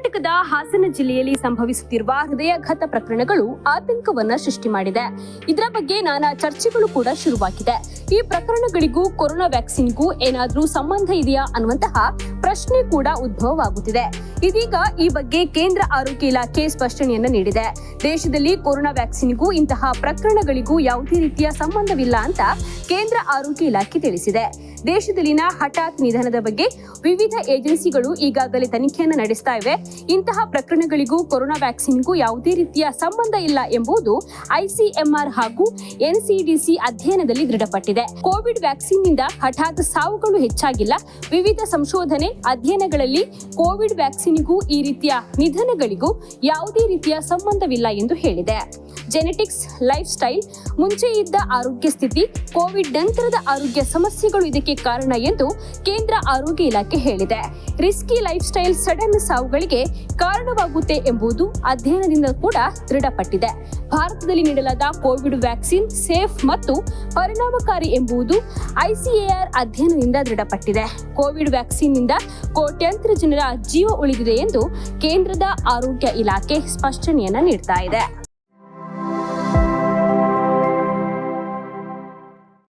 ಕರ್ನಾಟಕದ ಹಾಸನ ಜಿಲ್ಲೆಯಲ್ಲಿ ಸಂಭವಿಸುತ್ತಿರುವ ಹೃದಯಾಘಾತ ಪ್ರಕರಣಗಳು ಆತಂಕವನ್ನ ಸೃಷ್ಟಿ ಮಾಡಿದೆ. ಇದರ ಬಗ್ಗೆ ನಾನಾ ಚರ್ಚೆಗಳು ಕೂಡ ಶುರುವಾಗಿದೆ. ಈ ಪ್ರಕರಣಗಳಿಗೂ ಕೊರೋನಾ ವ್ಯಾಕ್ಸಿನ್ಗೂ ಏನಾದರೂ ಸಂಬಂಧ ಇದೆಯಾ ಅನ್ನುವಂತಹ ಪ್ರಶ್ನೆ ಕೂಡ ಉದ್ಭವವಾಗುತ್ತಿದೆ. ಇದೀಗ ಈ ಬಗ್ಗೆ ಕೇಂದ್ರ ಆರೋಗ್ಯ ಇಲಾಖೆ ಸ್ಪಷ್ಟನೆಯನ್ನ ನೀಡಿದೆ. ದೇಶದಲ್ಲಿ ಕೊರೋನಾ ವ್ಯಾಕ್ಸಿನ್ಗೂ ಇಂತಹ ಪ್ರಕರಣಗಳಿಗೂ ಯಾವುದೇ ರೀತಿಯ ಸಂಬಂಧವಿಲ್ಲ ಅಂತ ಕೇಂದ್ರ ಆರೋಗ್ಯ ಇಲಾಖೆ ತಿಳಿಸಿದೆ. ದೇಶದಲ್ಲಿನ ಹಠಾತ್ ನಿಧನದ ಬಗ್ಗೆ ವಿವಿಧ ಏಜೆನ್ಸಿಗಳು ಈಗಾಗಲೇ ತನಿಖೆಯನ್ನು ನಡೆಸ್ತಾ ಇವೆ. ಇಂತಹ ಪ್ರಕರಣಗಳಿಗೂ ಕೊರೋನಾ ವ್ಯಾಕ್ಸಿನ್ಗೂ ಯಾವುದೇ ರೀತಿಯ ಸಂಬಂಧ ಇಲ್ಲ ಎಂಬುದು ಐಸಿಎಂಆರ್ ಹಾಗೂ ಎನ್ಸಿಡಿಸಿ ಅಧ್ಯಯನದಲ್ಲಿ ದೃಢಪಟ್ಟಿದೆ. ಕೋವಿಡ್ ವ್ಯಾಕ್ಸಿನ್ನಿಂದ ಹಠಾತ್ ಸಾವುಗಳು ಹೆಚ್ಚಾಗಿಲ್ಲ. ವಿವಿಧ ಸಂಶೋಧನೆ ಅಧ್ಯಯನಗಳಲ್ಲಿ ಕೋವಿಡ್ ವ್ಯಾಕ್ಸಿನ್ಗೂ ಈ ರೀತಿಯ ನಿಧನಗಳಿಗೂ ಯಾವುದೇ ರೀತಿಯ ಸಂಬಂಧವಿಲ್ಲ ಎಂದು ಹೇಳಿದೆ. ಜೆನೆಟಿಕ್ಸ್ ಲೈಫ್ ಸ್ಟೈಲ್ ಮುಂಚೆ ಇದ್ದ ಆರೋಗ್ಯ ಸ್ಥಿತಿ, ಕೋವಿಡ್ ನಂತರದ ಆರೋಗ್ಯ ಸಮಸ್ಯೆಗಳು ಕಾರಣ ಎಂದು ಕೇಂದ್ರ ಆರೋಗ್ಯ ಇಲಾಖೆ ಹೇಳಿದೆ. ರಿಸ್ಕಿ ಲೈಫ್ ಸ್ಟೈಲ್ ಸಡನ್ ಸಾವುಗಳಿಗೆ ಕಾರಣವಾಗುತ್ತೆ ಎಂಬುದು ಅಧ್ಯಯನದಿಂದ ಕೂಡ ದೃಢಪಟ್ಟಿದೆ. ಭಾರತದಲ್ಲಿ ನೀಡಲಾದ ಕೋವಿಡ್ ವ್ಯಾಕ್ಸಿನ್ ಸೇಫ್ ಮತ್ತು ಪರಿಣಾಮಕಾರಿ ಎಂಬುದು ಐಸಿಎಆರ್ ಅಧ್ಯಯನದಿಂದ ದೃಢಪಟ್ಟಿದೆ. ಕೋವಿಡ್ ವ್ಯಾಕ್ಸಿನ್ನಿಂದ ಕೋಟ್ಯಾಂತರ ಜನರ ಜೀವ ಉಳಿದಿದೆ ಎಂದು ಕೇಂದ್ರದ ಆರೋಗ್ಯ ಇಲಾಖೆ ಸ್ಪಷ್ಟನೆಯನ್ನ ನೀಡ್ತಾ ಇದೆ.